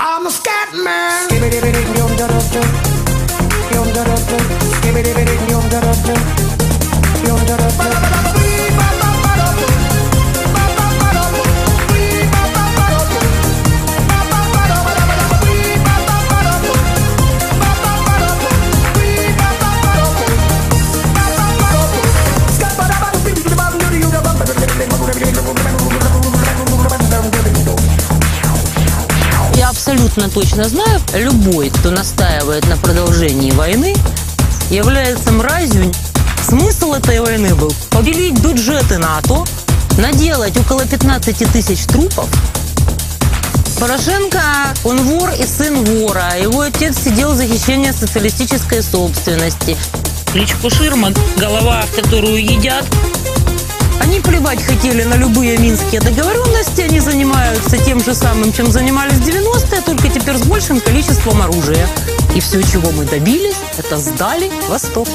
I'm a scat man. Абсолютно точно знаю, любой, кто настаивает на продолжении войны, является мразью. Смысл этой войны был побелить бюджеты НАТО, наделать около 15 тысяч трупов. Порошенко, он вор и сын вора. Его отец сидел за хищение социалистической собственности. Кличку Ширман, голова, которую едят, они плевать хотели на любые минские договоренности, они занимаются тем же самым, чем занимались в 90-е, только теперь с большим количеством оружия. И все, чего мы добились, это сдали Восток.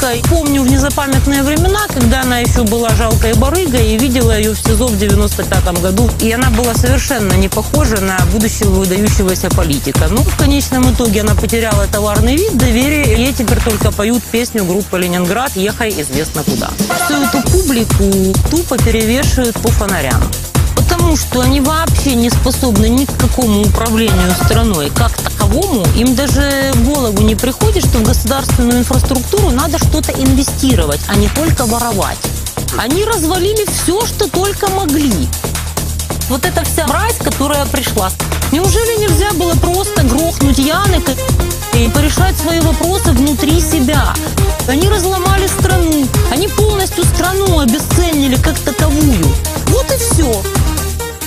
Тимошенко. Помню в незапамятные времена, когда она еще была жалкой барыгой, и видела ее в СИЗО в 95 году. И она была совершенно не похожа на будущего выдающегося политика. Ну, в конечном итоге она потеряла товарный вид, доверие, и ей теперь только поют песню группы «Ленинград» «Ехай известно куда». Всю эту публику тупо перевешивают по фонарям. Потому что они вообще не способны ни к какому управлению страной, как таковому. Им даже в голову не приходит, что в государственную инфраструктуру надо что-то инвестировать, а не только воровать. Они развалили все, что только могли. Вот эта вся мразь, которая пришла. Неужели нельзя было просто грохнуть Янека и порешать свои вопросы внутри себя? Они разломали страну. Они полностью страну обесценили как таковую. Вот и все.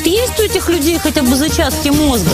Есть у этих людей хотя бы зачатки мозга?